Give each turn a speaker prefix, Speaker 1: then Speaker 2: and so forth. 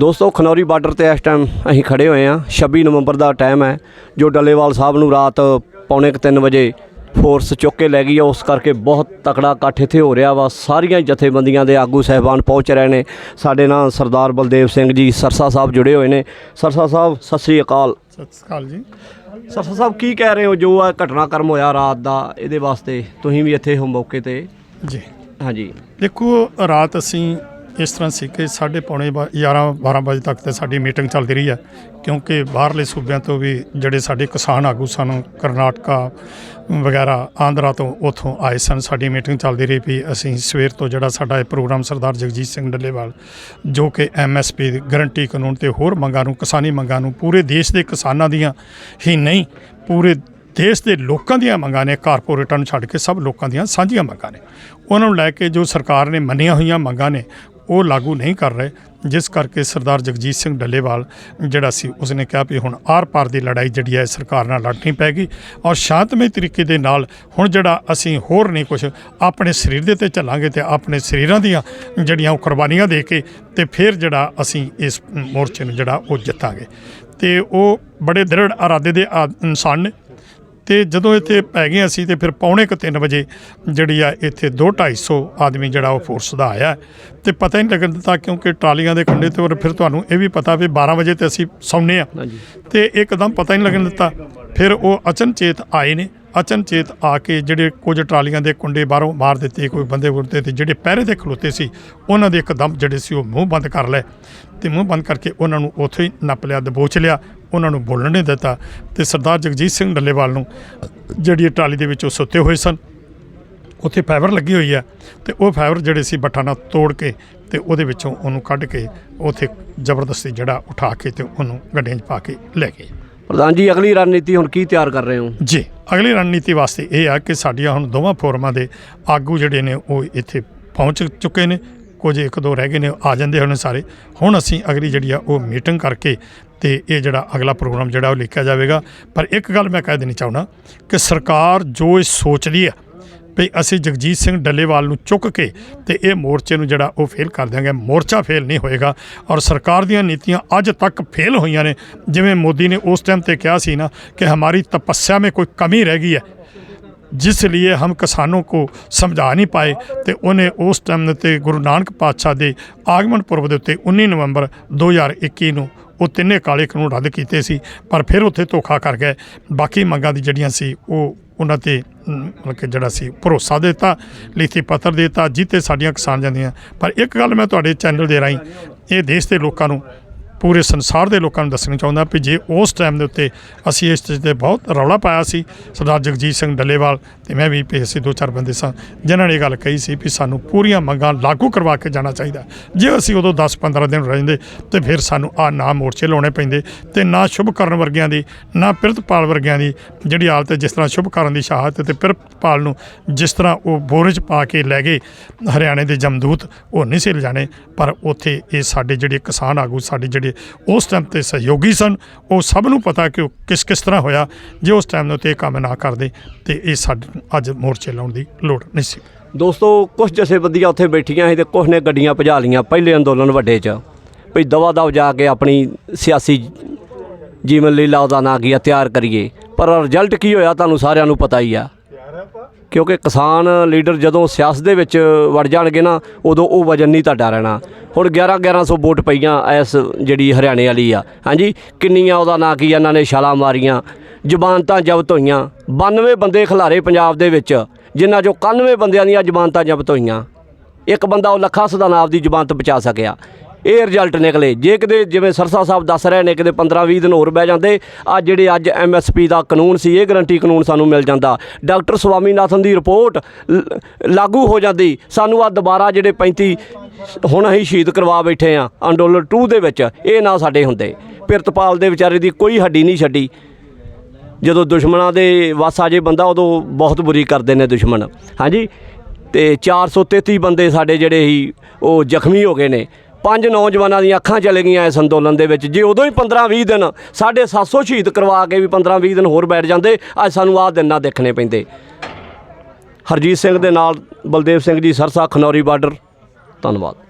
Speaker 1: ਦੋਸਤੋ ਖਨੌਰੀ ਬਾਰਡਰ ਤੇ ਇਸ ਟਾਈਮ ਅਸੀਂ ਖੜੇ ਹੋਏ ਹਾਂ। 26 ਨਵੰਬਰ ਦਾ ਟਾਈਮ ਹੈ ਜੋ ਡੱਲੇਵਾਲ ਸਾਹਿਬ ਨੂੰ ਰਾਤ ਪੌਣੇ 3 ਵਜੇ ਫੋਰਸ ਚੁੱਕ ਕੇ ਲੈ ਗਈ ਹੈ। ਉਸ ਕਰਕੇ ਬਹੁਤ ਤਕੜਾ ਇਕੱਠ ਇੱਥੇ ਹੋ ਰਿਹਾ ਵਾ। ਸਾਰੀਆਂ ਜਥੇਬੰਦੀਆਂ ਦੇ ਆਗੂ ਸਹਿਬਾਨ ਪਹੁੰਚ ਰਹੇ ਨੇ। ਸਾਡੇ ਨਾਲ ਸਰਦਾਰ ਬਲਦੇਵ ਸਿੰਘ ਜੀ ਸਰਸਾ ਸਾਹਿਬ ਜੁੜੇ ਹੋਏ ਨੇ। ਸਰਸਾ ਸਾਹਿਬ ਸਤਿ ਸ੍ਰੀ ਅਕਾਲ।
Speaker 2: ਸਤਿ ਸ਼੍ਰੀ ਅਕਾਲ ਜੀ।
Speaker 1: ਸਰਸਾ ਸਾਹਿਬ ਕੀ ਕਹਿ ਰਹੇ ਹੋ? ਜੋ ਆ ਘਟਨਾਕ੍ਰਮ ਹੋਇਆ ਰਾਤ ਦਾ ਇਹਦੇ ਵਾਸਤੇ ਤੁਸੀਂ ਵੀ ਇੱਥੇ ਹੋ ਮੌਕੇ ਤੇ?
Speaker 2: ਜੀ।
Speaker 1: ਹਾਂਜੀ।
Speaker 2: ਦੇਖੋ ਰਾਤ ਅਸੀਂ ਇਸ ਤਰ੍ਹਾਂ ਸੀ ਕਿ ਸਾਢੇ ਪੌਣੇ 11 12 ਵਜੇ ਤੱਕ ਤੇ ਸਾਡੀ ਮੀਟਿੰਗ ਚੱਲਦੀ ਰਹੀ ਹੈ, ਕਿਉਂਕਿ ਬਾਹਰਲੇ ਸੂਬਿਆਂ ਤੋਂ ਵੀ ਜਿਹੜੇ ਸਾਡੇ ਕਿਸਾਨ ਆਗੂ ਸਨ, ਕਰਨਾਟਕਾ ਵਗੈਰਾ, ਆਂਧਰਾ ਤੋਂ ਉਥੋਂ ਆਏ ਸਨ, ਸਾਡੀ ਮੀਟਿੰਗ ਚੱਲਦੀ ਰਹੀ ਵੀ ਅਸੀਂ ਸਵੇਰ ਤੋਂ ਜਿਹੜਾ ਸਾਡਾ ਇਹ ਪ੍ਰੋਗਰਾਮ ਸਰਦਾਰ ਜਗਜੀਤ ਸਿੰਘ ਡੱਲੇਵਾਲ, ਜੋ ਕਿ ਐਮਐਸਪੀ ਗਰੰਟੀ ਕਾਨੂੰਨ ਤੇ ਹੋਰ ਮੰਗਾਂ ਨੂੰ, ਕਿਸਾਨੀ ਮੰਗਾਂ ਨੂੰ ਪੂਰੇ ਦੇਸ਼ ਦੇ ਕਿਸਾਨਾਂ ਦੀਆਂ ਹੀ ਨਹੀਂ, ਪੂਰੇ ਦੇਸ਼ ਦੇ ਲੋਕਾਂ ਦੀਆਂ ਮੰਗਾਂ ਨੇ, ਕਾਰਪੋਰੇਟਾਂ ਨੂੰ ਛੱਡ ਕੇ ਸਭ ਲੋਕਾਂ ਦੀਆਂ ਸਾਂਝੀਆਂ ਮੰਗਾਂ ਨੇ। ਉਹਨਾਂ ਨੂੰ ਲੈ ਕੇ ਜੋ ਸਰਕਾਰ ਨੇ ਮੰਨੀਆਂ ਹੋਈਆਂ ਮੰਗਾਂ ਨੇ ਉਹ ਲਾਗੂ ਨਹੀਂ ਕਰ ਰਹੇ, ਜਿਸ ਕਰਕੇ ਸਰਦਾਰ ਜਗਜੀਤ ਸਿੰਘ ਡੱਲੇਵਾਲ, ਜਿਹੜਾ ਸੀ, ਉਸਨੇ ਕਿਹਾ ਵੀ ਹੁਣ ਆਰ-ਪਾਰ ਦੀ ਲੜਾਈ ਜਿਹੜੀ ਹੈ ਸਰਕਾਰ ਨਾਲ ਲੜਨੀ ਪੈਗੀ ਔਰ ਸ਼ਾਂਤਮਈ ਤਰੀਕੇ ਦੇ ਨਾਲ ਹੁਣ ਜਿਹੜਾ ਅਸੀਂ ਹੋਰ ਨਹੀਂ ਕੁਝ ਆਪਣੇ ਸਰੀਰ ਦੇ ਤੇ ਚੱਲਾਂਗੇ ਤੇ ਆਪਣੇ ਸਰੀਰਾਂ ਦੀਆਂ ਜਿਹੜੀਆਂ ਉਹ ਕੁਰਬਾਨੀਆਂ ਦੇ ਕੇ ਤੇ ਫਿਰ ਜਿਹੜਾ ਅਸੀਂ ਇਸ ਮੋਰਚੇ ਨੂੰ ਜਿਹੜਾ ਉਹ ਜਿੱਤਾਂਗੇ। ਤੇ ਉਹ ਬੜੇ ਦ੍ਰਿੜ ਇਰਾਦੇ ਦੇ ਆ- ਇਨਸਾਨ ਨੇ। ਤੇ ਜਦੋਂ ਇੱਥੇ ਪੈ ਗਏ ਅਸੀਂ ਤੇ ਫਿਰ ਪੌਣੇ ਕੁ ਤਿੰਨ ਵਜੇ ਜਿਹੜੀ ਆ ਇੱਥੇ 2 250 ਆਦਮੀ ਜਿਹੜਾ ਉਹ ਫੋਰਸ ਦਾ ਆਇਆ। ਤੇ ਪਤਾ ਹੀ ਨਹੀਂ ਲੱਗਣ ਦਿੱਤਾ ਕਿਉਂਕਿ ਟਰਾਲੀਆਂ ਦੇ ਕੰਢੇ ਤੇ ਔਰ ਫਿਰ ਤੁਹਾਨੂੰ ਇਹ ਵੀ ਪਤਾ ਵੀ 12 ਵਜੇ ਤੇ ਅਸੀਂ ਸੌਂਨੇ ਆ ਤੇ ਇੱਕਦਮ ਪਤਾ ਹੀ ਨਹੀਂ ਲੱਗਣ ਦਿੱਤਾ। ਫਿਰ ਉਹ ਅਚਨਚੇਤ ਆਏ ਨੇ। ਅਚਨਚੇਤ ਆ ਕੇ ਜਿਹੜੇ ਕੁਝ ਟਰਾਲੀਆਂ ਦੇ ਕੁੰਡੇ ਬਾਹਰੋਂ ਮਾਰ ਦਿੱਤੇ ਕੋਈ ਬੰਦੇ ਗੁਰਦੇ ਤੇ ਜਿਹੜੇ ਪਹਿਰੇ ਤੇ ਖਲੋਤੇ ਸੀ ਉਹਨਾਂ ਦੇ ਇੱਕਦਮ ਜਿਹੜੇ ਸੀ ਉਹ ਮੂੰਹ ਬੰਦ ਕਰ ਲਏ। ਤੇ ਮੂੰਹ ਬੰਦ ਕਰਕੇ ਉਹਨਾਂ ਨੂੰ ਉੱਥੇ ਹੀ ਨੱਪ ਲਿਆ ਦਬੋਚ ਲਿਆ। ਉਹਨਾਂ ਨੂੰ ਬੋਲਣ ਨਹੀਂ ਦਿੱਤਾ ਤੇ ਸਰਦਾਰ ਜਗਜੀਤ ਸਿੰਘ ਡੱਲੇਵਾਲ ਨੂੰ ਜਿਹੜੀ ਟਰਾਲੀ ਦੇ ਵਿੱਚ ਉਹ ਸੁੱਤੇ ਹੋਏ ਸਨ। ਉੱਥੇ ਫਾਈਬਰ ਲੱਗੀ ਹੋਈ ਹੈ ਤੇ ਉਹ ਫਾਈਬਰ ਜਿਹੜੇ ਸੀ ਬੱਠਾ ਨਾਲ ਤੋੜ ਕੇ ਤੇ ਉਹਦੇ ਵਿੱਚੋਂ ਉਹਨੂੰ ਕੱਢ ਕੇ ਉੱਥੇ ਜ਼ਬਰਦਸਤੀ ਜਿਹੜਾ ਉਠਾ ਕੇ ਤੇ ਉਹਨੂੰ ਗੱਡੀਆਂ 'ਚ ਪਾ ਕੇ ਲੈ ਗਏ।
Speaker 1: ਪ੍ਰਧਾਨ ਜੀ ਅਗਲੀ ਰਣਨੀਤੀ ਹੁਣ ਕੀ ਤਿਆਰ ਕਰ ਰਹੇ ਹੋ?
Speaker 2: ਜੀ ਅਗਲੀ ਰਣਨੀਤੀ ਵਾਸਤੇ ਇਹ ਆ ਕਿ ਸਾਡੀਆਂ ਹੁਣ ਦੋਵਾਂ ਫੋਰਮਾਂ ਦੇ ਆਗੂ ਜਿਹੜੇ ਨੇ ਉਹ ਇੱਥੇ ਪਹੁੰਚ ਚੁੱਕੇ ਨੇ ਕੁਝ ਇੱਕ ਦੋ ਰਹਿ ਗਏ ਨੇ ਆ ਜਾਂਦੇ ਹੁਣ ਸਾਰੇ। ਹੁਣ ਅਸੀਂ ਅਗਲੀ ਜਿਹੜੀ ਆ, ਉਹ ਮੀਟਿੰਗ ਕਰਕੇ ਤੇ ਇਹ ਜਿਹੜਾ ਅਗਲਾ ਪ੍ਰੋਗਰਾਮ ਜਿਹੜਾ ਉਹ ਲਿਖਿਆ ਜਾਵੇਗਾ। ਪਰ ਇੱਕ ਗੱਲ ਮੈਂ ਕਹਿ ਦੇਣੀ ਚਾਹੁੰਦਾ ਕਿ ਸਰਕਾਰ ਜੋ ਇਹ ਸੋਚਦੀ ਆ ਵੀ ਅਸੀਂ ਜਗਜੀਤ ਸਿੰਘ ਡੱਲੇਵਾਲ ਨੂੰ ਚੁੱਕ ਕੇ ਤੇ ਇਹ ਮੋਰਚੇ ਨੂੰ ਜਿਹੜਾ ਉਹ ਫੇਲ ਕਰ ਦਿਆਂਗੇ, ਮੋਰਚਾ ਫੇਲ ਨਹੀਂ ਹੋਏਗਾ ਔਰ ਸਰਕਾਰ ਦੀਆਂ ਨੀਤੀਆਂ ਅੱਜ ਤੱਕ ਫੇਲ ਹੋਈਆਂ ਨੇ। ਜਿਵੇਂ ਮੋਦੀ ਨੇ ਉਸ ਟਾਈਮ ਤੇ ਕਿਹਾ ਸੀ ਨਾ ਕਿ ਹਮਾਰੀ ਤਪੱਸਿਆ ਮੇ ਕੋਈ ਕਮੀ ਰਹਿ ਗਈ ਹੈ ਜਿਸ ਲਈ ਹਮ ਕਿਸਾਨੋਂ ਕੋ ਸਮਝਾ ਨਹੀਂ ਪਾਏ ਤੇ ਉਹਨੇ ਉਸ ਟਾਈਮ ਤੇ ਗੁਰੂ ਨਾਨਕ ਪਾਤਸ਼ਾਹ ਦੇ ਆਗਮਨ ਪੁਰਬ ਦੇ ਉੱਤੇ 19 ਨਵੰਬਰ 2021 ਨੂੰ ਉਹ ਤਿੰਨੇ ਕਾਲੇ ਕਾਨੂੰਨ ਰੱਦ ਕੀਤੇ ਸੀ, ਪਰ ਫਿਰ ਉੱਥੇ ਧੋਖਾ ਕਰ ਗਏ। ਬਾਕੀ ਮੰਗਾਂ ਦੀ ਜਿਹੜੀਆਂ ਸੀ, ਉਹ ਉਹਨਾਂ ਤੇ ਮਤਲਬ ਕਿ ਜਿਹੜਾ ਸੀ, ਭਰੋਸਾ ਦਿੱਤਾ, ਲਿਖਤੀ ਪੱਤਰ ਦਿੱਤਾ ਜਿੱਤੇ ਸਾਡੀਆਂ ਕਿਸਾਨ ਜਾਂਦੀਆਂ। ਪਰ ਇੱਕ ਗੱਲ ਮੈਂ ਤੁਹਾਡੇ ਚੈਨਲ ਦੇ ਰਾਹੀਂ ਇਹ ਦੇਸ਼ ਦੇ ਲੋਕਾਂ ਨੂੰ ਪੂਰੇ ਸੰਸਾਰ ਦੇ ਲੋਕਾਂ ਨੂੰ ਦੱਸਣਾ ਚਾਹੁੰਦਾ ਵੀ ਜੇ ਉਸ ਟਾਈਮ ਦੇ ਉੱਤੇ ਅਸੀਂ ਇਸ ਚੀਜ਼ ਤੇ ਬਹੁਤ ਰੌਲਾ ਪਾਇਆ ਸੀ, ਸਰਦਾਰ ਜਗਜੀਤ ਸਿੰਘ ਡੱਲੇਵਾਲ ਤੇ ਮੈਂ ਵੀ ਪੇ ਸੀ ਦੋ ਚਾਰ ਬੰਦੇ ਸਾਂ, ਜਿਨ੍ਹਾਂ ਨੇ ਇਹ ਗੱਲ ਕਹੀ ਸੀ ਵੀ ਸਾਨੂੰ ਪੂਰੀਆਂ ਮੰਗਾਂ ਲਾਗੂ ਕਰਵਾ ਕੇ ਜਾਣਾ ਚਾਹੀਦਾ। ਜੇ ਅਸੀਂ ਉਦੋਂ 10-15 ਦਿਨ ਰਹਿੰਦੇ ਤੇ ਫਿਰ ਸਾਨੂੰ ਆ ਨਾ ਮੋਰਚੇ ਲਾਉਣੇ ਪੈਂਦੇ ਤੇ ਨਾ ਸ਼ੁਭ ਕਰਨ ਵਰਗਿਆਂ ਦੀ, ਨਾ ਪਿਰਤਪਾਲ ਵਰਗਿਆਂ ਦੀ ਜਿਹੜੀ ਹਾਲਤ ਜਿਸ ਤਰ੍ਹਾਂ ਸ਼ੁਭ ਕਰਨ ਦੀ ਸ਼ਹਾਦਤ ਤੇ ਪਿਰਤਪਾਲ ਨੂੰ ਜਿਸ ਤਰ੍ਹਾਂ ਉਹ ਬੋਰੇ 'ਚ ਪਾ ਕੇ ਲੈ ਗਏ, ਹਰਿਆਣੇ ਦੇ ਜਮਦੂਤ ਉਹ ਨਹੀਂ ਸੀ ਲਿਜਾਣੇ, ਪਰ ਉੱਥੇ ਇਹ ਸਾਡੇ ਜਿਹੜੇ ਕਿਸਾਨ ਆਗੂ, ਸਾਡੇ ਜਿਹੜੇ ਉਸ ਟਾਈਮ ਤੇ ਸਹਿਯੋਗੀ ਸਨ। ਉਹ ਸਭ ਨੂੰ ਪਤਾ ਕਿ ਉਹ ਕਿਸ ਕਿਸ ਤਰ੍ਹਾਂ ਹੋਇਆ, ਜੇ ਉਸ ਟਾਈਮ ਦੇ ਉੱਤੇ ਇਹ ਕੰਮ ਨਾ ਕਰਦੇ, ਤੇ ਇਹ ਸਾਡੇ ਅੱਜ ਮੋਰਚੇ ਲਾਉਣ ਦੀ ਲੋੜ ਨਹੀਂ ਸੀ।
Speaker 1: ਦੋਸਤੋ ਕੁਝ ਜਥੇਬੰਦੀਆਂ ਉੱਥੇ ਬੈਠੀਆਂ ਸੀ ਤੇ ਕੁਝ ਨੇ ਗੱਡੀਆਂ ਭਜਾ ਲੀਆਂ ਪਹਿਲੇ ਅੰਦੋਲਨ ਵੱਡੇ 'ਚ। ਭਈ ਦਵਾ ਦਵ ਜਾ ਕੇ ਆਪਣੀ ਸਿਆਸੀ ਜੀਵਨ ਲੀਲਾ ਦਾ ਨਾਂ ਕੀ ਤਿਆਰ ਕਰੀਏ। ਪਰ ਰਿਜ਼ਲਟ ਕੀ ਹੋਇਆ, ਤੁਹਾਨੂੰ ਸਾਰਿਆਂ ਨੂੰ ਪਤਾ ਹੀ ਆ। ਕਿਉਂਕਿ ਕਿਸਾਨ ਲੀਡਰ ਜਦੋਂ ਸਿਆਸਤ ਦੇ ਵਿੱਚ ਵੜ ਜਾਣਗੇ ਨਾ, ਉਦੋਂ ਉਹ ਵਜਨ ਨਹੀਂ ਤੁਹਾਡਾ ਰਹਿਣਾ। ਹੁਣ 11 1100 ਵੋਟ ਪਈਆਂ ਇਸ ਜਿਹੜੀ ਹਰਿਆਣੇ ਵਾਲੀ ਆ। ਹਾਂਜੀ, ਕਿੰਨੀਆਂ ਉਹਦਾ ਨਾਂ ਕੀ ਇਹਨਾਂ ਨੇ ਛਾਲਾਂ ਮਾਰੀਆਂ ਜ਼ਮਾਨਤਾਂ ਜ਼ਬਤ ਹੋਈਆਂ। 92 ਬੰਦੇ ਖਿਲਾਰੇ ਪੰਜਾਬ ਦੇ ਵਿੱਚ, ਜਿਨ੍ਹਾਂ ਚੋਂ 91 ਬੰਦਿਆਂ ਦੀਆਂ ਜ਼ਮਾਨਤਾਂ ਜ਼ਬਤ ਹੋਈਆਂ। ਇੱਕ ਬੰਦਾ ਉਹ ਲੱਖਾ ਸਦਾਨਾਬ ਦੀ ਜ਼ਮਾਨਤ ਬਚਾ ਸਕਿਆ। ਇਹ ਰਿਜ਼ਲਟ ਨਿਕਲੇ। ਜੇ ਕਿਤੇ ਜਿਵੇਂ ਸਰਸਾ ਸਾਹਿਬ ਦੱਸ ਰਹੇ ਨੇ, ਕਿਤੇ 15-20 ਦਿਨ ਹੋਰ ਬਹਿ ਜਾਂਦੇ ਆ ਜਿਹੜੇ ਅੱਜ ਐਮਐਸਪੀ ਦਾ ਕਾਨੂੰਨ ਸੀ, ਇਹ ਗਰੰਟੀ ਕਾਨੂੰਨ ਸਾਨੂੰ ਮਿਲ ਜਾਂਦਾ। ਡਾਕਟਰ ਸਵਾਮੀਨਾਥਨ ਦੀ ਰਿਪੋਰਟ ਲ- ਲਾਗੂ ਹੋ ਜਾਂਦੀ। ਸਾਨੂੰ ਆ ਦੁਬਾਰਾ ਜਿਹੜੇ 35 ਹੁਣ ਅਸੀਂ ਸ਼ਹੀਦ ਕਰਵਾ ਬੈਠੇ ਆ ਅੰਦੋਲਨ 2 ਦੇ ਵਿੱਚ, ਇਹ ਨਾ ਸਾਡੇ ਹੁੰਦੇ। ਪਿਰਤਪਾਲ ਦੇ ਵਿਚਾਰੇ ਦੀ ਕੋਈ ਹੱਡੀ ਨਹੀਂ ਛੱਡੀ। ਜਦੋਂ ਦੁਸ਼ਮਣਾਂ ਦੇ ਵਸ ਆ ਜੇ ਬੰਦਾ, ਉਦੋਂ ਬਹੁਤ ਬੁਰੀ ਕਰਦੇ ਨੇ ਦੁਸ਼ਮਣ। ਹਾਂਜੀ? ਤੇ 433 ਬੰਦੇ ਸਾਡੇ ਜਿਹੜੇ ਸੀ, ਉਹ ਜ਼ਖਮੀ ਹੋ ਗਏ ਨੇ। ਪੰਜ ਨੌਜਵਾਨਾਂ ਦੀਆਂ ਅੱਖਾਂ ਚਲੇ ਗਈਆਂ ਇਸ ਅੰਦੋਲਨ ਦੇ ਵਿੱਚ। ਜੇ ਉਦੋਂ ਹੀ 15-20 ਦਿਨ ਸਾਢੇ 700 ਸ਼ਹੀਦ ਕਰਵਾ ਕੇ ਵੀ 15-20 ਦਿਨ ਹੋਰ ਬੈਠ ਜਾਂਦੇ, ਅੱਜ ਸਾਨੂੰ ਆਹ ਦਿਨ ਨਾ ਦੇਖਣੇ ਪੈਂਦੇ। ਹਰਜੀਤ ਸਿੰਘ ਦੇ ਨਾਲ ਬਲਦੇਵ ਸਿੰਘ ਜੀ, ਸਰਸਾ ਖਨੌਰੀ ਬਾਰਡਰ। ਧੰਨਵਾਦ।